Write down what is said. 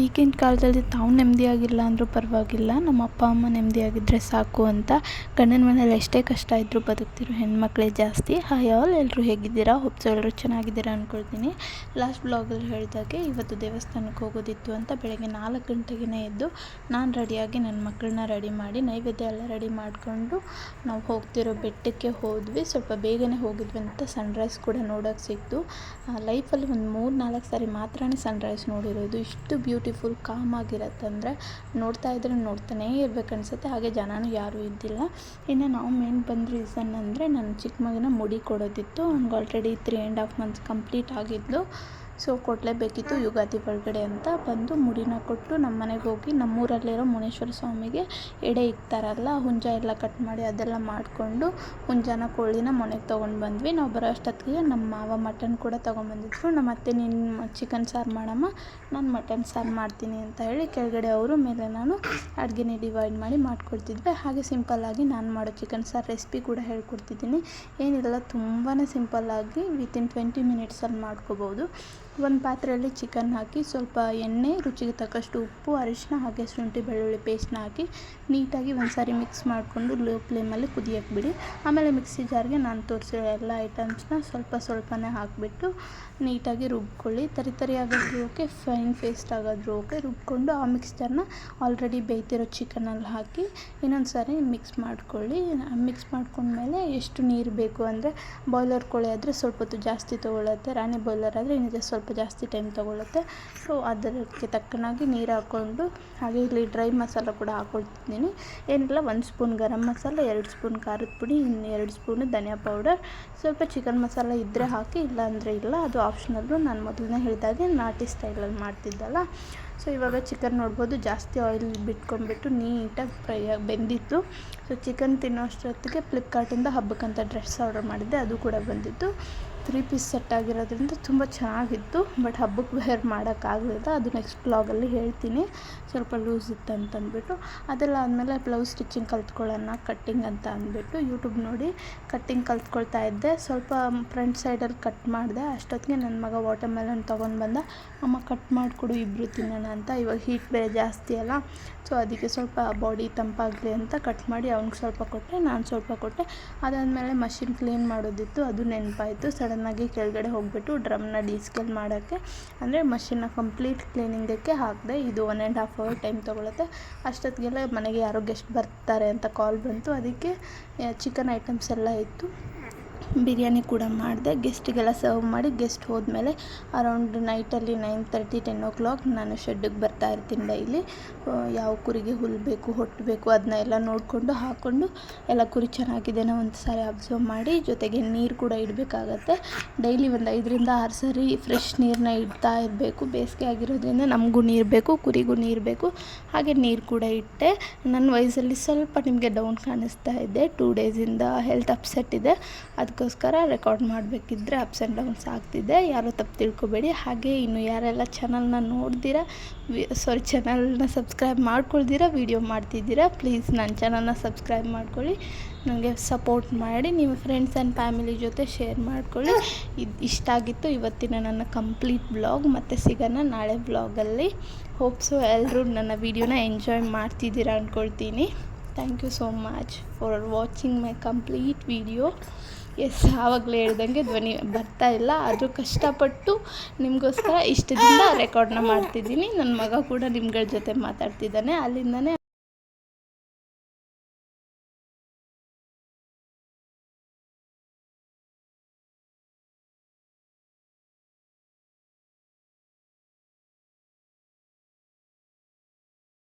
ಈಗಿನ ಕಾಲದಲ್ಲಿ ತಾವು ನೆಮ್ಮದಿಯಾಗಿಲ್ಲ ಅಂದರೂ ಪರವಾಗಿಲ್ಲ. ನಮ್ಮ ಅಪ್ಪ, ಅಮ್ಮ ನೆಮ್ಮದಿಯಾಗಿದ್ದರೆ ಸಾಕು ಅಂತ ಗಂಡನ ಮನೇಲಿ ಎಷ್ಟೇ ಕಷ್ಟ ಇದ್ದರೂ ಬದುಕ್ತಿರೋ ಹೆಣ್ಮಕ್ಳೇ ಜಾಸ್ತಿ. ಹಾಯ್ ಆಲ್ ಎಲ್ಲರೂ ಹೇಗಿದ್ದೀರಾ? ಹೋಪ್ಸ್ ಎಲ್ಲರೂ ಚೆನ್ನಾಗಿದ್ದೀರಾ ಅಂದ್ಕೊಳ್ತೀನಿ ಲಾಸ್ಟ್ ಬ್ಲಾಗಲ್ಲಿ ಹೇಳಿದಾಗೆ ಇವತ್ತು ದೇವಸ್ಥಾನಕ್ಕೆ ಹೋಗೋದಿತ್ತು ಅಂತ ಬೆಳಗ್ಗೆ ನಾಲ್ಕು ಗಂಟೆಗೇ ಎದ್ದು ನಾನು ರೆಡಿಯಾಗಿ ನನ್ನ ಮಕ್ಕಳನ್ನ ರೆಡಿ ಮಾಡಿ ನೈವೇದ್ಯ ಎಲ್ಲ ರೆಡಿ ಮಾಡಿಕೊಂಡು ನಾವು ಹೋಗ್ತಿರೋ ಬೆಟ್ಟಕ್ಕೆ ಹೋದ್ವಿ. ಸ್ವಲ್ಪ ಬೇಗನೆ ಹೋಗಿದ್ವಿ ಅಂತ ಸನ್ರೈಸ್ ಕೂಡ ನೋಡೋಕ್ಕೆ ಸಿಕ್ತು. ಲೈಫಲ್ಲಿ ಒಂದು ಮೂರು ನಾಲ್ಕು ಸಾರಿ ಮಾತ್ರನೇ ಸನ್ರೈಸ್ ನೋಡಿರೋದು. ಇಷ್ಟು ಬ್ಯೂಟಿಫುಲ್, ಕಾಮ್ ಆಗಿರತ್ತಂದರೆ ನೋಡ್ತಾ ಇದ್ರೆ ನೋಡ್ತಾನೇ ಇರ್ಬೇಕು ಅನಿಸುತ್ತೆ ಹಾಗೆ ಜನನೂ ಯಾರೂ ಇದ್ದಿಲ್ಲ. ಇನ್ನು ನಾವು ಮೇನ್ ಬಂದ ರೀಸನ್ ಅಂದರೆ ನನ್ನ ಚಿಕ್ಕ ಮಗನ ಮುಡಿ ಕೊಡೋದಿತ್ತು. ಅವ್ನಿಗೆ already three and half months complete ಆಗಿದ್ದು ಸೊ ಕೊಡಲೇಬೇಕಿತ್ತು ಯುಗಾದಿ ಒಳಗಡೆ ಅಂತ ಬಂದು ಮುಡಿನ ಕೊಟ್ಟು ನಮ್ಮ ಮನೆಗೆ ಹೋಗಿ ನಮ್ಮೂರಲ್ಲಿರೋ ಮುನೇಶ್ವರ ಸ್ವಾಮಿಗೆ ಎಡೆ ಇಕ್ತಾರಲ್ಲ, ಹುಂಜ ಎಲ್ಲ ಕಟ್ ಮಾಡಿ ಅದೆಲ್ಲ ಮಾಡಿಕೊಂಡು ಹುಂಜನ ಕೋಳಿನ ಮನೆಗೆ ತೊಗೊಂಡು ಬಂದ್ವಿ. ನಾವು ಬರೋ ಅಷ್ಟೊತ್ತಿಗೆ ನಮ್ಮ ಮಾವ ಮಟನ್ ಕೂಡ ತೊಗೊಂಬಂದಿದ್ರು ನಮ್ಮ ಅತ್ತೆ, ನೀನು ಚಿಕನ್ ಸಾರು ಮಾಡಮ್ಮ, ನಾನು ಮಟನ್ ಸಾರು ಮಾಡ್ತೀನಿ ಅಂತ ಹೇಳಿ ಕೆಳಗಡೆ ಅವರು ಮೇಲೆ ನಾನು ಅಡುಗೆನೇ ಡಿವೈಡ್ ಮಾಡಿ ಮಾಡಿಕೊಡ್ತಿದ್ವಿ. ಹಾಗೆ ಸಿಂಪಲ್ಲಾಗಿ ನಾನು ಮಾಡೋ ಚಿಕನ್ ಸಾರು ರೆಸಿಪಿ ಕೂಡ ಹೇಳ್ಕೊಡ್ತಿದ್ದೀನಿ. ಏನಿಲ್ಲ ತುಂಬಾ ಸಿಂಪಲ್ಲಾಗಿ ವಿತಿನ್ ಟ್ವೆಂಟಿ ಮಿನಿಟ್ಸಲ್ಲಿ ಮಾಡ್ಕೋಬೋದು. ಒಂದು ಪಾತ್ರೆಯಲ್ಲಿ ಚಿಕನ್ ಹಾಕಿ ಸ್ವಲ್ಪ ಎಣ್ಣೆ, ರುಚಿಗೆ ತಕ್ಕಷ್ಟು ಉಪ್ಪು, ಅರಿಶಿನ ಹಾಗೆ ಶುಂಠಿ, ಬೆಳ್ಳುಳ್ಳಿ ಪೇಸ್ಟ್ನ ಹಾಕಿ ನೀಟಾಗಿ ಒಂದು ಸಾರಿ ಮಿಕ್ಸ್ ಮಾಡಿಕೊಂಡು ಲೋ ಫ್ಲೇಮಲ್ಲಿ ಕುದಿಯಕ್ಕೆ ಬಿಡಿ ಆಮೇಲೆ ಮಿಕ್ಸಿ ಜಾರ್ಗೆ ನಾನು ತೋರಿಸಿರೋ ಎಲ್ಲ ಐಟಮ್ಸ್ನ ಸ್ವಲ್ಪ ಸ್ವಲ್ಪನೇ ಹಾಕಿಬಿಟ್ಟು ನೀಟಾಗಿ ರುಬ್ಕೊಳ್ಳಿ. ತರಿ ತರಿ ಆಗೋದ್ರೂ ಓಕೆ ಫೈನ್ ಪೇಸ್ಟ್ ಆಗೋದ್ರೂ ಓಕೆ ರುಬ್ಕೊಂಡು ಆ ಮಿಕ್ಸ್ಚರ್ನ ಆಲ್ರೆಡಿ ಬೇಯ್ತಿರೋ ಚಿಕನಲ್ಲಿ ಹಾಕಿ ಇನ್ನೊಂದು ಸಾರಿ ಮಿಕ್ಸ್ ಮಾಡ್ಕೊಳ್ಳಿ ಮಿಕ್ಸ್ ಮಾಡ್ಕೊಂಡ್ಮೇಲೆ ಎಷ್ಟು ನೀರು ಬೇಕು ಅಂದರೆ ಬಾಯ್ಲರ್ ಕೋಳಿ ಆದರೆ ಸ್ವಲ್ಪ ಹೊತ್ತು ಜಾಸ್ತಿ ತೊಗೊಳತ್ತೆ, ರಾಣಿ ಬಾಯ್ಲರ್ ಆದರೆ ಇನ್ನೂ ಸ್ವಲ್ಪ ಜಾಸ್ತಿ ಟೈಮ್ ತೊಗೊಳುತ್ತೆ. ಸೊ ಅದಕ್ಕೆ ತಕ್ಕನಾಗಿ ನೀರು ಹಾಕ್ಕೊಂಡು ಹಾಗೆ ಇಲ್ಲಿ ಡ್ರೈ ಮಸಾಲ ಕೂಡ ಹಾಕ್ಕೊಳ್ತಿದ್ದೀನಿ ಏನಿಲ್ಲ, ಒಂದು ಸ್ಪೂನ್ ಗರಂ ಮಸಾಲ, ಎರಡು ಸ್ಪೂನ್ ಖಾರದ ಪುಡಿ, ಇನ್ನು ಎರಡು ಸ್ಪೂನು ಧನಿಯಾ ಪೌಡರ್. ಸ್ವಲ್ಪ ಚಿಕನ್ ಮಸಾಲ ಇದ್ದರೆ ಹಾಕಿ ಇಲ್ಲ ಅಂದರೆ ಇಲ್ಲ, ಅದು ಆಪ್ಷನಲ್ಲು ನಾನು ಮೊದಲನೇ ಹೇಳಿದಾಗೆ ನಾಟಿ ಸ್ಟೈಲಲ್ಲಿ ಮಾಡ್ತಿದ್ದಲ್ಲ. ಸೊ ಇವಾಗ ಚಿಕನ್ ನೋಡ್ಬೋದು, ಜಾಸ್ತಿ ಆಯಿಲ್ ಬಿಟ್ಕೊಂಡ್ಬಿಟ್ಟು ನೀಟಾಗಿ ಫ್ರೈ ಆಗಿ ಬೆಂದಿತ್ತು. ಸೊ ಚಿಕನ್ ತಿನ್ನೋ ಅಷ್ಟೊತ್ತಿಗೆ ಫ್ಲಿಪ್ಕಾರ್ಟಿಂದ ಹಬ್ಬಕ್ಕಂತ ಡ್ರೆಸ್ ಆರ್ಡರ್ ಮಾಡಿದ್ದೆ, ಅದು ಕೂಡ ಬಂದಿತ್ತು. ತ್ರೀ ಪೀಸ್ ಸೆಟ್ ಆಗಿರೋದ್ರಿಂದ ತುಂಬ ಚೆನ್ನಾಗಿತ್ತು, ಬಟ್ ಹಬ್ಬಕ್ಕೆ ವೇರ್ ಮಾಡೋಕ್ಕಾಗಲಿಲ್ಲ ಅದು ನೆಕ್ಸ್ಟ್ ಬ್ಲಾಗಲ್ಲಿ ಹೇಳ್ತೀನಿ. ಸ್ವಲ್ಪ ಲೂಸ್ ಇತ್ತು ಅಂತಂದ್ಬಿಟ್ಟು ಅದೆಲ್ಲ ಆದಮೇಲೆ ಬ್ಲೌಸ್ ಸ್ಟಿಚಿಂಗ್ ಕಲ್ತ್ಕೊಳ್ಳೋಣ ಕಟ್ಟಿಂಗ್ ಅಂತ ಅಂದ್ಬಿಟ್ಟು ಯೂಟ್ಯೂಬ್ ನೋಡಿ ಕಟ್ಟಿಂಗ್ ಕಲ್ತ್ಕೊಳ್ತಾ ಇದ್ದೆ. ಸ್ವಲ್ಪ ಫ್ರಂಟ್ ಸೈಡಲ್ಲಿ ಕಟ್ ಮಾಡಿದೆ. ಅಷ್ಟೊತ್ತಿಗೆ ನನ್ನ ಮಗ ವಾಟರ್ ಮೆಲನ್ ತೊಗೊಂಡು ಬಂದ. ಅಮ್ಮ ಕಟ್ ಮಾಡಿಕೊಡು ಇಬ್ಬರು ತಿನ್ನೋಣ ಅಂತ. ಇವಾಗ ಹೀಟ್ ಬೇರೆ ಜಾಸ್ತಿ ಅಲ್ಲ. ಸೊ ಅದಕ್ಕೆ ಸ್ವಲ್ಪ ಬಾಡಿ ತಂಪಾಗಲಿ ಅಂತ ಕಟ್ ಮಾಡಿ, ಅವ್ನಿಗೆ ಸ್ವಲ್ಪ ಕೊಟ್ಟೆ, ನಾನು ಸ್ವಲ್ಪ ಕೊಟ್ಟೆ. ಅದಾದಮೇಲೆ ಮಷಿನ್ ಕ್ಲೀನ್ ಮಾಡೋದಿತ್ತು. ಅದು ನೆನಪಾಯಿತು. ಸಡನ್ನಾಗಿ ಕೆಳಗಡೆ ಹೋಗಿಬಿಟ್ಟು ಡ್ರಮ್ನ ಡೀಸ್ಕೇಲ್ ಮಾಡೋಕ್ಕೆ, ಅಂದರೆ ಮಷಿನ್ನ ಕಂಪ್ಲೀಟ್ ಕ್ಲೀನಿಂಗಕ್ಕೆ ಹಾಕಿದೆ ಇದು one and half hour time ತೊಗೊಳುತ್ತೆ. ಅಷ್ಟೊತ್ತಿಗೆಲ್ಲ ಮನೆಗೆ ಯಾರೋ ಗೆಸ್ಟ್ ಬರ್ತಾರೆ ಅಂತ ಕಾಲ್ ಬಂತು. ಅದಕ್ಕೆ ಚಿಕನ್ ಐಟಮ್ಸ್ ಎಲ್ಲ ಇತ್ತು. ಬಿರಿಯಾನಿ ಕೂಡ ಮಾಡಿದೆ. ಗೆಸ್ಟಿಗೆಲ್ಲ ಸರ್ವ್ ಮಾಡಿ ಗೆಸ್ಟ್ ಹೋದಮೇಲೆ ಅರೌಂಡ್ ನೈಟಲ್ಲಿ nine thirty ten o'clock ನಾನು ಶೆಡ್ಡಿಗೆ ಬರ್ತಾ ಇರ್ತೀನಿ ಡೈಲಿ ಯಾವ ಕುರಿಗೆ ಹುಲ್ಲು ಬೇಕು ಹೊಟ್ಟು ಬೇಕು ಅದನ್ನ ಎಲ್ಲ ನೋಡಿಕೊಂಡು ಹಾಕ್ಕೊಂಡು ಎಲ್ಲ ಕುರಿ ಚೆನ್ನಾಗಿದೆನೋ ಒಂದು ಸಾರಿ ಅಬ್ಸರ್ವ್ ಮಾಡಿ ಜೊತೆಗೆ ನೀರು ಕೂಡ ಇಡಬೇಕಾಗತ್ತೆ. ಡೈಲಿ ಒಂದು ಐದರಿಂದ ಆರು ಸಾರಿ ಫ್ರೆಶ್ ನೀರನ್ನ ಇಡ್ತಾ ಇರಬೇಕು. ಬೇಸಿಗೆ ಆಗಿರೋದ್ರಿಂದ ನಮಗೂ ನೀರು ಬೇಕು, ಕುರಿಗೂ ನೀರು ಬೇಕು. ಹಾಗೆ ನೀರು ಕೂಡ ಇಟ್ಟೆ. ನನ್ನ ವಯಸ್ಸಲ್ಲಿ ಸ್ವಲ್ಪ ನಿಮಗೆ ಡೌನ್ ಕಾಣಿಸ್ತಾ ಇದೆ. ಟೂ ಡೇಸಿಂದ ಹೆಲ್ತ್ ಅಪ್ಸೆಟ್ ಇದೆ. ಅದಕ್ಕೋಸ್ಕರ ರೆಕಾರ್ಡ್ ಮಾಡಬೇಕಿದ್ರೆ ಅಪ್ಸ್ ಆ್ಯಂಡ್ ಡೌನ್ಸ್ ಆಗ್ತಿದೆ. ಯಾರೂ ತಪ್ಪು ತಿಳ್ಕೊಬೇಡಿ. ಹಾಗೆ ಇನ್ನು ಯಾರೆಲ್ಲ ಚಾನಲ್ನ ನೋಡ್ದಿರ ಸಾರಿ ಚಾನಲ್ನ ಸಬ್ಸ್ಕ್ರೈಬ್ ಮಾಡ್ಕೊಳ್ದಿರ ವೀಡಿಯೋ ಮಾಡ್ತಿದ್ದೀರಾ ಪ್ಲೀಸ್ ನನ್ನ ಚಾನಲ್ನ ಸಬ್ಸ್ಕ್ರೈಬ್ ಮಾಡ್ಕೊಳ್ಳಿ. ನನಗೆ ಸಪೋರ್ಟ್ ಮಾಡಿ, ನಿಮ್ಮ ಫ್ರೆಂಡ್ಸ್ ಆ್ಯಂಡ್ ಫ್ಯಾಮಿಲಿ ಜೊತೆ ಶೇರ್ ಮಾಡ್ಕೊಳ್ಳಿ. ಇದು ಇಷ್ಟ ಆಗಿತ್ತು ಇವತ್ತಿನ ನನ್ನ ಕಂಪ್ಲೀಟ್ ಬ್ಲಾಗ್ ಮತ್ತು ಸಿಗೋಣ ನಾಳೆ ಬ್ಲಾಗಲ್ಲಿ ಹೋಪ್ಸು ಎಲ್ಲರೂ ನನ್ನ ವೀಡಿಯೋನ ಎಂಜಾಯ್ ಮಾಡ್ತಿದ್ದೀರಾ ಅಂದ್ಕೊಳ್ತೀನಿ thank you so much for watching my complete video S ಆವಾಗಲೇ ಹೇಳ್ದಂಗೆ ಧ್ವನಿ ಬರ್ತಾ ಇಲ್ಲ. ಆದರೂ ಕಷ್ಟಪಟ್ಟು ನಿಮಗೋಸ್ಕರ ಇಷ್ಟದಿಂದ ರೆಕಾರ್ಡ್ನ ಮಾಡ್ತಿದ್ದೀನಿ. ನನ್ನ ಮಗ ಕೂಡ ನಿಮ್ಗಳ ಜೊತೆ ಮಾತಾಡ್ತಿದ್ದಾನೆ. ಅಲ್ಲಿಂದನೇ